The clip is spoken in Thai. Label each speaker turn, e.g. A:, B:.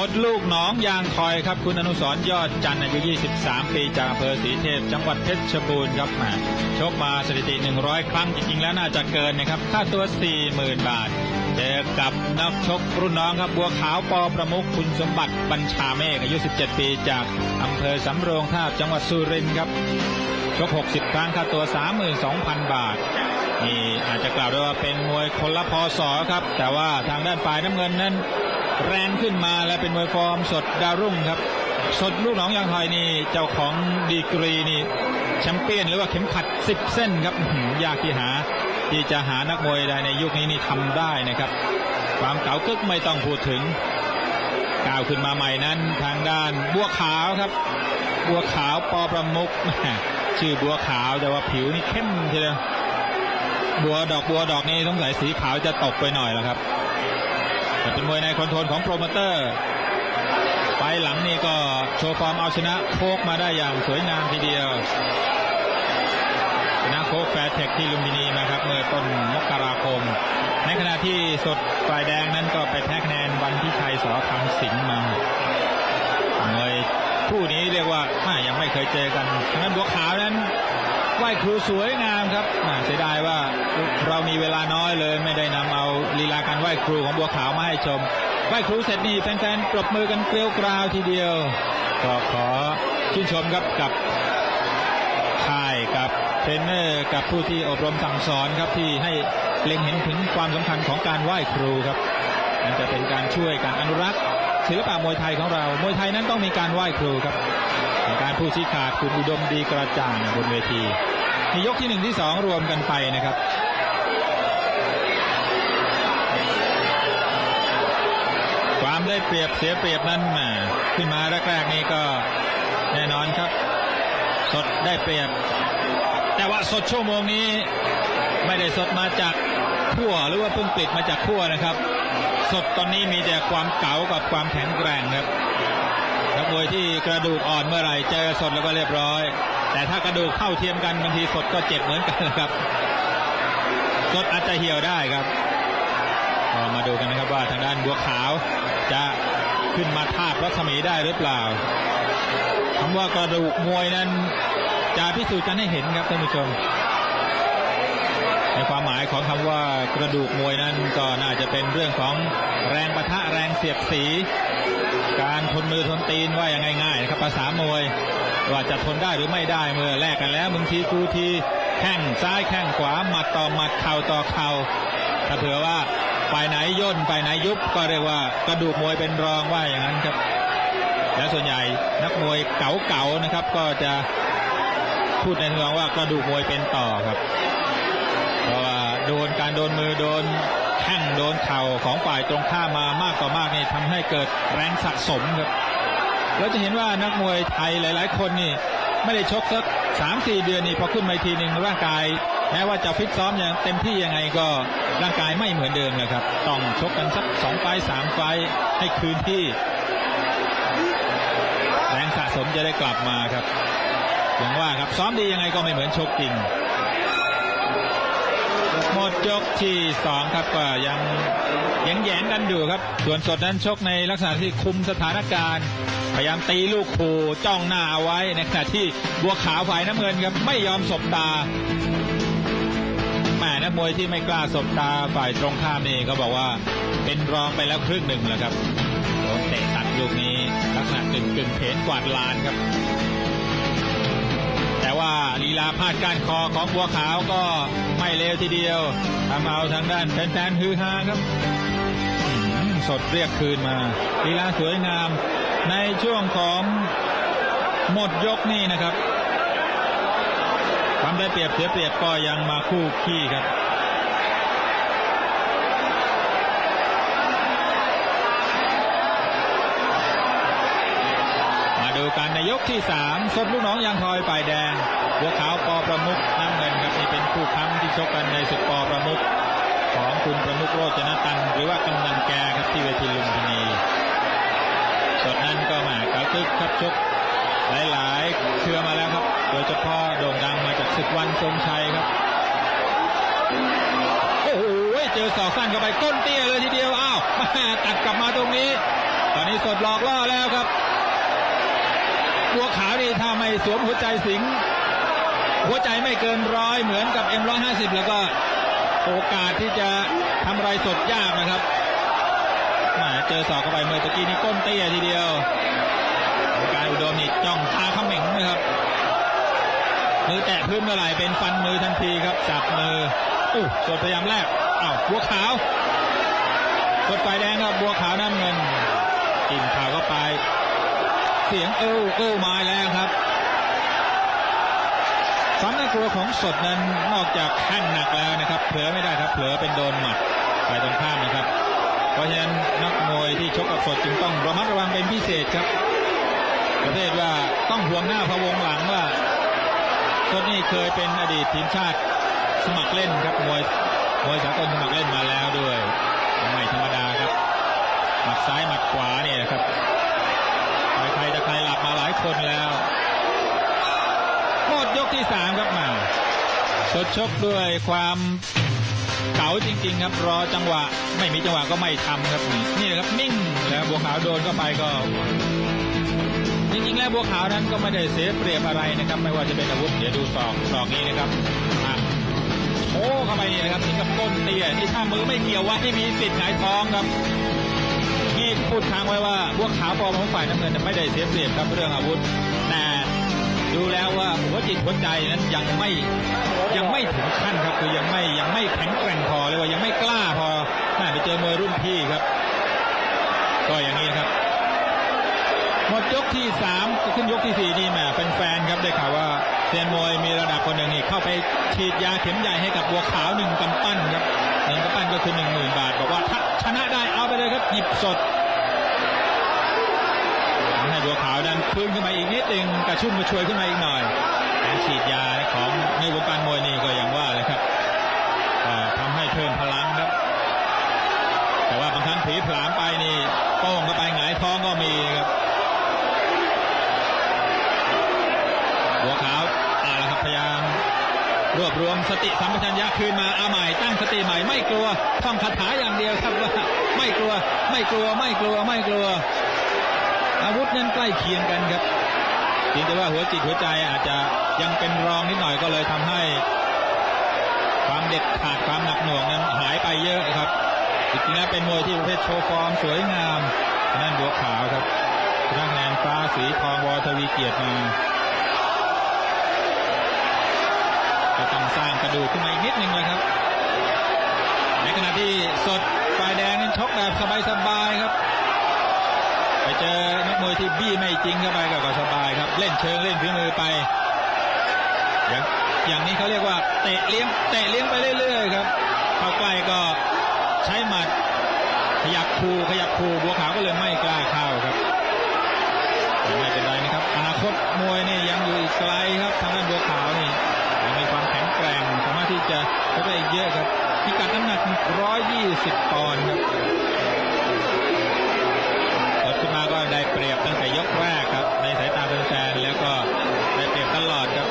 A: สดลูกหนองยางคอยครับ คุณอนุสรยอดจันทร์อายุ 23 ปีจากอำเภอศรีเทพ จังหวัดเพชรบูรณ์ครับแหมชกมาสถิติ 100 ครั้งจริงๆแล้วน่าจะเกินนะครับค่าตัว 40,000 บาท เจอกับนักชกรุ่นน้องครับบัวขาวปอประมุขคุณสมบัติบัญชาเมฆอายุ 17 ปีจากอำเภอสำโรงทาบจังหวัดสุรินทร์ครับชก 60 ครั้งค่าตัว 32,000 บาทนี่อาจจะกล่าวได้ว่าเป็นมวยคนละพอสอครับ แต่ว่าทางด้านฝ่ายน้ำเงินนั้น แรงขึ้นมาและเป็นมวยฟอร์มสดดาวรุ่งครับ สดลูกหนองยางไทยนี่เจ้าของดีกรีนี่แชมเปี้ยนหรือว่าเข็มขัด 10 เส้นครับยากที่หาที่จะหานักมวยใดในยุคนี้นี่ทำได้นะครับ ความเก๋ากึกไม่ต้องพูดถึงก้าวขึ้นมาใหม่นั้นทางด้านบัวขาวครับ บัวขาวปอประมุกชื่อบัวขาวแต่ว่าผิวนี่เข้มทีเดียวบัวดอกบัวดอกนี้สงสัยสีขาวจะตกไปหน่อยแล้วครับ แต่เป็นมวยในคอนโทรลของโปรโมเตอร์ไปหลังนี่ก็โชว์ฟอร์มเอาชนะโคกมาได้อย่างสวยงามทีเดียวชนะโคกแฟร์เทคที่ลุมพินีมาครับเมื่อต้นมกราคม ในขณะที่สดฝ่ายแดงนั้นก็ไปแพ้คะแนนวันที่ชัยสอคำสิงมามวยคู่นี้เรียกว่าแม่ยังไม่เคยเจอกันทางนั้นบัวขาวนั้น ไหว้ครูสวยงามครับเสียดายว่าเรามีเวลาน้อยเลยไม่ได้นำเอาลีลาการไหว้ครูของบัวขาวมาให้ชม ไหว้ครูเสร็จนี่แฟนๆปรบมือกันเกลียวกราวทีเดียว ก็ขอชื่นชมครับกับค่ายกับเทรนเนอร์กับผู้ที่อบรมสั่งสอนครับที่ให้เล็งเห็นถึงความสำคัญของการไหว้ครูครับมันจะเป็นการช่วยการอนุรักษ์ศิลปะมวยไทยของเรา มวยไทยนั้นต้องมีการไหว้ครูครับ การผู้ชี้ขาดคุณอุดมดีกระจ่างบนเวทีในยกที่หนึ่งที่สองรวมกันไปนะครับความได้เปรียบเสียเปรียบนั้นแหมขึ้นมาแรกๆนี่ก็แน่นอนครับ สดได้เปรียบ แต่ว่าสดชั่วโมงนี้ไม่ได้สดมาจากขั้วหรือว่าเพิ่งปิดมาจากขั้วนะครับ สดตอนนี้มีแต่ความเก๋ากับความแข็งแกร่งครับ มวยที่กระดูกอ่อนเมื่อไหร่เจอสดแล้วก็เรียบร้อย แต่ถ้ากระดูกเข้าเทียมกันบางทีสดก็เจ็บเหมือนกันนะครับ สดอาจจะเหี่ยวได้ครับก็มาดูกันนะครับว่าทางด้านบัวขาวจะขึ้นมาทาบรัศมีได้หรือเปล่าคำว่ากระดูกมวยนั้นจะพิสูจน์กันให้เห็นครับท่านผู้ชมในความหมายของคำว่ากระดูกมวยนั้นก็น่าจะเป็นเรื่องของแรงประทะแรงเสียดสี การทนมือทนตีนว่าอย่างง่ายๆนะครับภาษามวยว่าจะทนได้หรือไม่ได้เมื่อแลกกันแล้วบางทีกูทีแข้งซ้ายแข้งขวาหมัดต่อหมัดเข่าต่อเข่าถ้าเผื่อว่าฝ่ายไหนย่นฝ่ายไหนยุบก็เรียกว่ากระดูกมวยเป็นรองว่าอย่างนั้นครับ และส่วนใหญ่นักมวยเก่าๆนะครับ ก็จะพูดในทางว่ากระดูกมวยเป็นต่อครับ เพราะว่าโดนการโดนมือโดน แข้งโดนเข่าของฝ่ายตรงข้ามมามากต่อมากนี่ทำให้เกิดแรงสะสมครับเราจะเห็นว่านักมวยไทยหลาย ๆ คนนี่ไม่ได้ชกสักสามสี่เดือนนี่พอขึ้นมาทีหนึ่งร่างกายแม้ว่าจะฟิตซ้อมอย่างเต็มที่ยังไงก็ร่างกายไม่เหมือนเดิมเลยครับ ต้องชกกันสักสองไฟสามไฟให้คืนที่ แรงสะสมจะได้กลับมาครับอย่างว่าครับซ้อมดียังไงก็ไม่เหมือนชกจริง หมดยกที่สองครับก็ยังแยงๆกันอยู่ครับ ส่วนสดนั้นชกในลักษณะที่คุมสถานการณ์ พยายามตีลูกขู่จ้องหน้าเอาไว้ในขณะที่บัวขาวฝ่ายน้ำเงินครับไม่ยอมสบตาแหมนักมวยที่ไม่กล้าสบตาฝ่ายตรงข้ามนี่ก็บอกว่าเป็นรองไปแล้วครึ่งหนึ่งแล้วครับโดนเตะตัดลูกนี้ลักษณะกึ่งกึ่งๆเผนกวาดลานครับ ว่าลีลาพาดก้านคอของบัวขาวก็ไม่เลวทีเดียวทำเอาทางด้านแฟนๆฮือฮาครับสดเรียกคืนมาลีลาสวยงาม ในช่วงของหมดยกนี่นะครับความได้เปรียบเสียเปรียบก็ยังมาคู่ขี้ครับ มาดูกันในยก ที่สามสดลูกน้องยางทอยฝ่ายแดงบัวขาวปอประมุกน้ำเงินครับนี่เป็นคู่ค้ำที่ชกกันในศึกปอประมุกของคุณประมุกโรจนตัน หรือว่ากำนันแกครับที่เวทีลุมพินีสดนั้นก็มากระตึกครับชกหลายๆเชื่อมาแล้วครับ โดยเฉพาะโด่งดังมาจากศึกวันทรงชัยครับโอ้โหเจอศอกสั้นเข้าไปก้นเตี้ยเลยทีเดียวอ้าวม่ตัดกลับมาตรงนี้ ตอนนี้สดหลอกล่อแล้วครับ บัวขาวนี่ถ้าไม่สวมหัวใจสิงหัวใจไม่เกินร้อยเหมือนกับ M150 แล้วก็โอกาสที่จะทำไรสดยากนะครับมาเจอสอกเข้าไปเมื่อตะกี้นี่ก้นเตี้ยทีเดียวกายอุดมนี่จ้องตาเขม็งนะครับ มือแตะพื้นเมื่อไหร่เป็นฟันมือทันทีครับสับมืออู้สดพยายามแรกอ้าวบัวขาวสดไฟแดงครับบัวขาวน้ำเงินกินข่าวเข้าไป เสียงเอ้วเอ้วมาแล้วครับความน่ากลัวของสดนั้นนอกจากแข้งหนักแล้วนะครับ เผลอไม่ได้ครับ เผลอเป็นโดนหมัดไปตรงข้ามนะครับ เพราะฉะนั้นนักมวยที่ชกกับสดจึงต้องระมัดระวังเป็นพิเศษครับ ประเภทว่าต้องห่วงหน้าพะวงหลังว่าสดนี่เคยเป็นอดีตทีมชาติสมัครเล่นครับมวยมวยสากลสมัครเล่นมาแล้วด้วยไม่ธรรมดาครับหมัดซ้ายหมัดขวาเนี่ยครับ ใครๆแต่ใครหลับมาหลายคนแล้วหมดยกที่สามครับมาสดชกด้วยความเก๋าจริง ๆ ครับรอจังหวะ ไม่มีจังหวะก็ไม่ทำครับนี่นี่ครับนิ่งแล้วบัวขาวโดนเข้าไปก็จริงๆแล้วบัวขาวนั้นก็ไม่ได้เสียเปรียบอะไรนะครับ ไม่ว่าจะเป็นอาวุธเดี๋ยวดูศอกศอกนี้นะครับโอ้เข้าไปนี่นะครับนี่กับก้นเตี้ยนี่ถ้ามือไม่เกี่ยวไว้ให้มีสิทธิ์หงายท้องครับ นี่พูดค้างไว้ว่าบัวขาวปอของฝ่ายน้ำเงินไม่ได้เสียเปรียบครับเรื่องอาวุธ แต่ดูแล้วว่าหัวจิตหัวใจนั้นยังไม่ยังไม่ถึงขั้นครับคือยังไม่ยังไม่แข็งแกร่งพอเลยว่ายังไม่กล้าพอน่าไปเจอมวยรุ่นพี่ครับ ก็อย่างนี้ครับหมดยกที่สามขึ้นยกที่สี่นี่แหมแฟนๆครับได้ข่าวว่าเซียนมวยมีระดับคนหนึ่งนี่เข้าไปฉีดยาเข็มใหญ่ให้กับบัวขาวหนึ่งกำปั้นครับหนึ่งกำปั้นก็คือหนึ่งหมื่นบาท บอกว่าถ้าชนะได้เอาไปเลยครับหยิบสด ให้บัวขาวดันฟื้นขึ้นมาอีกนิดหนึงกระชุ่มกระชวยขึ้นมาอีกหน่อยการฉีดยาของในวงการมวยนี่ก็อย่างว่าเลยครับอ่าทำให้เพิ่มพลังครับ แต่ว่าบางครั้งผีผลามไปนี่โป้งเข้าไปหงายท้องก็มีครับบัวขาวอาละครับพยายามรวบรวมสติสัมปชัญญะคืนมาเอาใหม่ตั้งสติใหม่ไม่กลัวท่องคาถาอย่างเดียวครับว่าไม่กลัว ไม่กลัวไม่กลัวไม่กลัว อาวุธนั้นใกล้เคียงกันครับเพียงแต่ว่าหัวจิตหัวใจอาจจะยังเป็นรองนิดหน่อยก็เลยทำให้ ความเด็ดขาดความหนักหน่วงนั้นหายไปเยอะครับจริงๆแล้วเป็นมวยที่ประเภทโชว์ฟอร์มสวยงามนั่นบัวขาวครับชนะคะแนนฟ้าสีทองวอทวีเกียรติมาก็ต้องสร้างกระดูกขึ้นมาอีกนิดนึงเลยครับ ในขณะที่สดฝ่ายแดงนั้นชกแบบสบายๆครับ ไปเจอนักมวยที่บี้ไม่จริงเข้าไปก็กสบายครับ เล่นเชิงเล่นฝีมือไป อย่างอย่างนี้เขาเรียกว่าเตะเลี้ยงเตะเลี้ยงไปเรื่อยๆครับเข้าใกล้ก็ใช้หมัดขยับคูขยับคูบัวขาวก็เลยไม่กล้าเข้าครับไม่เป็นไรนะครับอนาคตมวยนี่ยังอยู่อีกไกลครับทางด้านบัวขาวนี่ยังมีความแข็งแกร่งสามารถที่จะชกได้อีกเยอะครับพิกัดน้ำหนัก 120 ปอนด์ครับ ได้เปรียบตั้งแต่ยกแรกครับในสายตาแฟนๆแล้วก็ได้เปรียบตลอดครับ